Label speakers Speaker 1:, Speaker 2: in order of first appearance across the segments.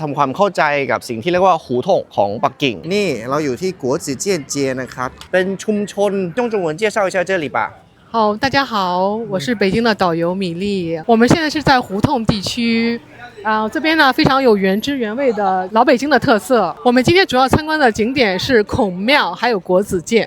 Speaker 1: ทำความเข้าใจกับสิ่งที่เรียกว่าหูถงของปักกิ่ง นี่เราอยู่ที่กัวจือเจียนเจียนะครับ เป็นชุมชนจงจงหวน介绍一下这里吧
Speaker 2: 好，大家好，我是北京的导游米粒。我们现在是在胡同地区，啊、这边呢非常有原汁原味的老北京的特色。我们今天主要参观的景点是孔庙，还有国子监。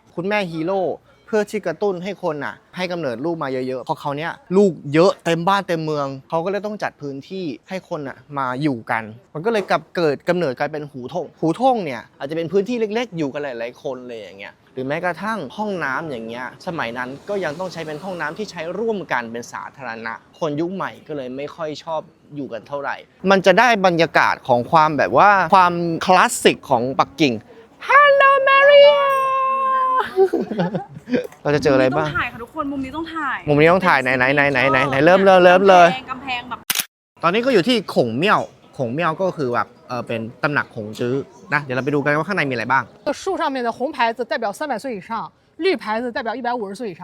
Speaker 1: คุณแม่ฮีโร่เพื่อที่กระตุ้นให้คนอะ ให้กำเนิดลูกมาเยอะๆพราะเขาเนี้ยลูกเยอะเต็มบ้านเต็มเมือง เขาก็เลยต้องจัดพื้นที่ให้คนอะมาอยู่กัน มันก็เลยกลับเกิดกำเนิดกลายเป็นหูท่งหูท่งเนี่ยอาจจะเป็นพื้นที่เล็กๆ อยู่กันหลายๆคนเลยอย่างเงี้ยหรือแม้กระทั่งห้องน้ำอย่างเงี้ยสมัยนั้นก็ยังต้องใช้เป็นห้องน้ำที่ใช้ร่วมกันเป็นสาธารณะ คนยุคใหม่ก็เลยไม่ค่อยชอบอยู่กันเท่าไหร่ มันจะได้บรรยากาศของความแบบว่าความคลาสสิกของปักกิ่ง เราจะเจออะไรบ้าง
Speaker 3: มุมนี้ต้องถ่ายค่ะทุกคนมุมนี้ต้องถ่าย
Speaker 1: มุมนี้ต้องถ่ายไหนไหนไหนไหนไหนไหนเริ่มเริ่มเริ่มเลย
Speaker 3: กำแพงกำแพงแบบ
Speaker 1: ตอนนี้ก็อยู่ที่ขงเมี่ยวขงเมี่ยวก็คือแบบเออเป็นตำหนักขงจื้อนะ เดี๋ยวเราไปดูกันว่าข้างในมีอะไรบ้าง
Speaker 2: 树上面的红牌子代表三百岁以上，绿牌子代表一百五十岁以上。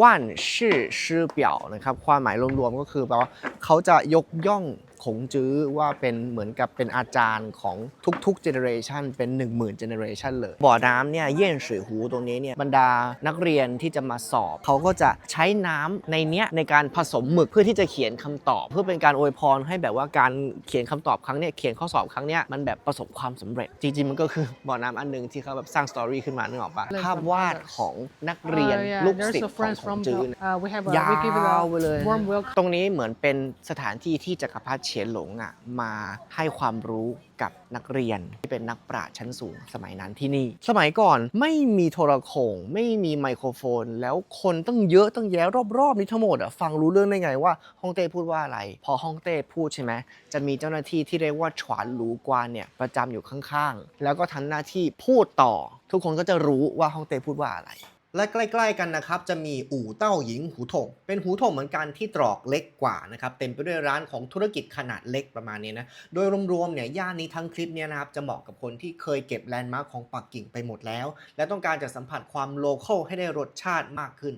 Speaker 1: ว่านชื่อชื่อเปี่ยวนะครับ ความหมายรวมๆก็คือแปลว่าเขาจะยกย่อง ขงจื้อว่าเป็นเหมือนกับเป็นอาจารย์ของทุกๆเจเนอเรชันเป็น 1 0,000เจเนอเรชันเลย บ่อน้ำเนี่ยเย่นสือหูตรงนี้เนี่ยบรรดานักเรียนที่จะมาสอบ เขาก็จะใช้น้ำในเนี้ยในการผสมหมึกเพื่อที่จะเขียนคำตอบ เพื่อเป็นการอวยพรให้แบบว่าการเขียนคำตอบครั้งเนี้ยเขียนข้อสอบครั้งเนี้ยมันแบบประสบความสำเร็จ จริงๆมันก็คือบ่อน้ำอันหนึงที่เขาแบบสร้างสตอรี่ขึ้นมานึกออกปะภาพวาดของนักเรียน
Speaker 2: Uh, yeah,
Speaker 1: ลูก
Speaker 2: there's
Speaker 1: ศิษ
Speaker 2: a
Speaker 1: ย์ของ
Speaker 2: friends
Speaker 1: ขง
Speaker 2: from
Speaker 1: จื้อ
Speaker 2: the,
Speaker 1: เนี่ย
Speaker 2: uh, we have a,
Speaker 1: ยา
Speaker 2: we give it
Speaker 1: วไปเลย
Speaker 2: a warm welcome.
Speaker 1: ตรงนี้เหมือนเป็นสถานที่ที่จักรพรรดิเฉียนหลงอะมาให้ความรู้กับนักเรียนที่เป็นนักปราชญ์ชั้นสูงสมัยนั้นที่นี่ สมัยก่อนไม่มีโทรโขงไม่มีไมโครโฟน แล้วคนตั้งเยอะตั้งแยะรอบๆนี้ทั้งหมดอะฟังรู้เรื่องได้ไงว่าฮ่องเต้พูดว่าอะไร พอฮ่องเต้พูดใช่ไหมจะมีเจ้าหน้าที่ที่เรียกว่าฉวานหลูกวานเนี่ยประจำอยู่ข้างๆ แล้วก็ทำหน้าที่พูดต่อ ทุกคนก็จะรู้ว่าฮ่องเต้พูดว่าอะไร และใกล้ๆกันนะครับจะมีอู่เต้าหญิงหูถงเป็นหูถงเหมือนกันที่ตรอกเล็กกว่านะครับเต็มไปด้วยร้านของธุรกิจขนาดเล็กประมาณนี้นะโดยรวมๆเนี่ยย่านนี้ทั้งคลิปเนี่ยนะครับจะเหมาะกับคนที่เคยเก็บแลนด์มาร์คของปักกิ่งไปหมดแล้ว และต้องการจะสัมผัสความโลเคอลให้ได้รสชาติมากขึ้น